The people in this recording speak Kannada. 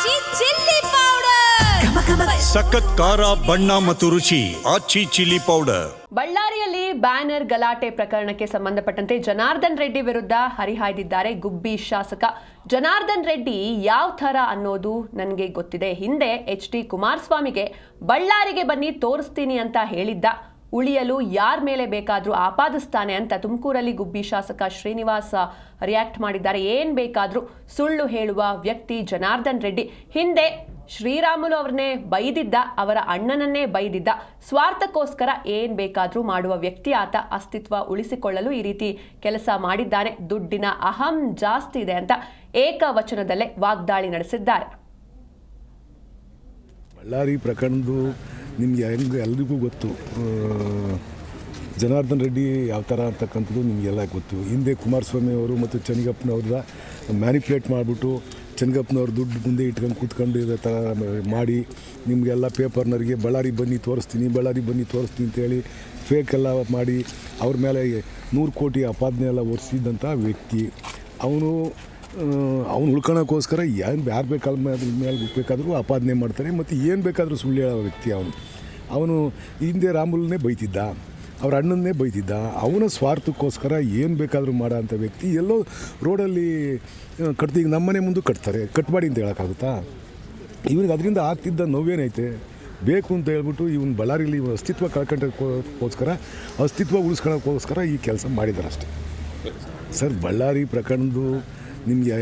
ಆಚಿ ಚಿಲ್ಲಿ ಪೌಡರ್. ಸಖತ್ ಖಾರ ಬಣ್ಣ ಮತ್ತು ರುಚಿ ಆಚಿ ಚಿಲ್ಲಿ ಪೌಡರ್. ಬಳ್ಳಾರಿಯಲ್ಲಿ ಬ್ಯಾನರ್ ಗಲಾಟೆ ಪ್ರಕರಣಕ್ಕೆ ಸಂಬಂಧಪಟ್ಟಂತೆ ಜನಾರ್ದನ್ ರೆಡ್ಡಿ ವಿರುದ್ಧ ಹರಿಹಾಯ್ದಿದ್ದಾರೆ ಗುಬ್ಬಿ ಶಾಸಕ. ಜನಾರ್ದನ್ ರೆಡ್ಡಿ ಯಾವ ಥರ ಅನ್ನೋದು ನನಗೆ ಗೊತ್ತಿದೆ. ಹಿಂದೆ ಎಚ್ ಡಿ ಕುಮಾರಸ್ವಾಮಿಗೆ ಬಳ್ಳಾರಿಗೆ ಬನ್ನಿ ತೋರಿಸ್ತೀನಿ ಅಂತ ಹೇಳಿದ್ದ. ಉಳಿಯಲು ಯಾರ ಮೇಲೆ ಬೇಕಾದರೂ ಆಪಾದಿಸ್ತಾನೆ ಅಂತ ತುಮಕೂರಲ್ಲಿ ಗುಬ್ಬಿ ಶಾಸಕ ಶ್ರೀನಿವಾಸ ರಿಯಾಕ್ಟ್ ಮಾಡಿದ್ದಾರೆ. ಏನು ಬೇಕಾದರೂ ಸುಳ್ಳು ಹೇಳುವ ವ್ಯಕ್ತಿ ಜನಾರ್ದನ್ ರೆಡ್ಡಿ. ಹಿಂದೆ ಶ್ರೀರಾಮುಲು ಅವ್ರನ್ನೇ ಬೈದಿದ್ದ, ಅವರ ಅಣ್ಣನನ್ನೇ ಬೈದಿದ್ದ, ಸ್ವಾರ್ಥಕ್ಕೋಸ್ಕರ ಏನು ಬೇಕಾದರೂ ಮಾಡುವ ವ್ಯಕ್ತಿ ಆತ ಅಸ್ತಿತ್ವ ಉಳಿಸಿಕೊಳ್ಳಲು ಈ ರೀತಿ ಕೆಲಸ ಮಾಡಿದ್ದಾನೆ. ದುಡ್ಡಿನ ಅಹಂ ಜಾಸ್ತಿ ಇದೆ ಅಂತ ಏಕವಚನದಲ್ಲೇ ವಾಗ್ದಾಳಿ ನಡೆಸಿದ್ದಾರೆ. ಬಳ್ಳಾರಿ ಪ್ರಕರಣದ್ದು ನಿಮಗೆ ಹೆಂಗೆ ಎಲ್ರಿಗೂ ಗೊತ್ತು. ಜನಾರ್ದನ್ ರೆಡ್ಡಿ ಯಾವ ಥರ ಅಂತಕ್ಕಂಥದ್ದು ನಿಮಗೆಲ್ಲ ಗೊತ್ತು. ಹಿಂದೆ ಕುಮಾರಸ್ವಾಮಿ ಅವರು ಮತ್ತು ಚೆನ್ನಗಪ್ಪನವ್ರ ಮ್ಯಾನಿಪ್ಯುಲೇಟ್ ಮಾಡಿಬಿಟ್ಟು ಚೆನ್ನಗಪ್ಪನವ್ರ ದುಡ್ಡು ಮುಂದೆ ಇಟ್ಕೊಂಡು ಕೂತ್ಕೊಂಡು ಇರೋ ಥರ ಮಾಡಿ, ನಿಮಗೆಲ್ಲ ಪೇಪರ್ನವ್ರಿಗೆ ಬಳ್ಳಾರಿ ಬನ್ನಿ ತೋರಿಸ್ತೀನಿ, ಬಳ್ಳಾರಿ ಬನ್ನಿ ತೋರಿಸ್ತೀನಿ ಅಂತೇಳಿ ಫೇಕ್ ಎಲ್ಲ ಮಾಡಿ, ಅವ್ರ ಮೇಲೆ ನೂರು ಕೋಟಿ ಅಪಾದನೆ ಎಲ್ಲ ಒರೆಸಿದ್ದಂಥ ವ್ಯಕ್ತಿ. ಅವನು ಅವ್ನು ಉಳ್ಕೊಳೋಕ್ಕೋಸ್ಕರ ಏನು ಯಾರು ಬೇಕಾದ ಮೇಲೆ ಬೇಕಾದರೂ ಆಪಾದನೆ ಮಾಡ್ತಾರೆ, ಮತ್ತು ಏನು ಬೇಕಾದರೂ ಸುಳ್ಳು ಹೇಳೋ ವ್ಯಕ್ತಿ ಅವನು. ಅವನು ಹಿಂದೆ ರಾಮುಲ್ನೇ ಬೈತಿದ್ದ, ಅವ್ರ ಅಣ್ಣನ್ನೇ ಬೈತಿದ್ದ, ಅವನ ಸ್ವಾರ್ಥಕ್ಕೋಸ್ಕರ ಏನು ಬೇಕಾದರೂ ಮಾಡೋ ಅಂಥ ವ್ಯಕ್ತಿ ಎಲ್ಲೋ ರೋಡಲ್ಲಿ ಕಟ್ತೀಗ ನಮ್ಮನೆ ಮುಂದೆ ಕಟ್ತಾರೆ. ಕಟ್ಮಾಡಿ ಅಂತ ಹೇಳೋಕ್ಕಾಗುತ್ತಾ? ಇವನಿಗೆ ಅದರಿಂದ ಆಗ್ತಿದ್ದ ನೋವೇನೈತೆ? ಬೇಕು ಅಂತ ಹೇಳ್ಬಿಟ್ಟು ಇವನು ಬಳ್ಳಾರಿಲಿ ಇವನು ಅಸ್ತಿತ್ವ ಕಳ್ಕೊಂಡಕ್ಕೋಸ್ಕರ, ಅಸ್ತಿತ್ವ ಉಳಿಸ್ಕೊಳ್ಳೋಕ್ಕೋಸ್ಕರ ಈ ಕೆಲಸ ಮಾಡಿದಾರಷ್ಟೇ. ಸರ್, ಬಳ್ಳಾರಿ ಪ್ರಕರಣದ್ದು ನಿಮಗೆ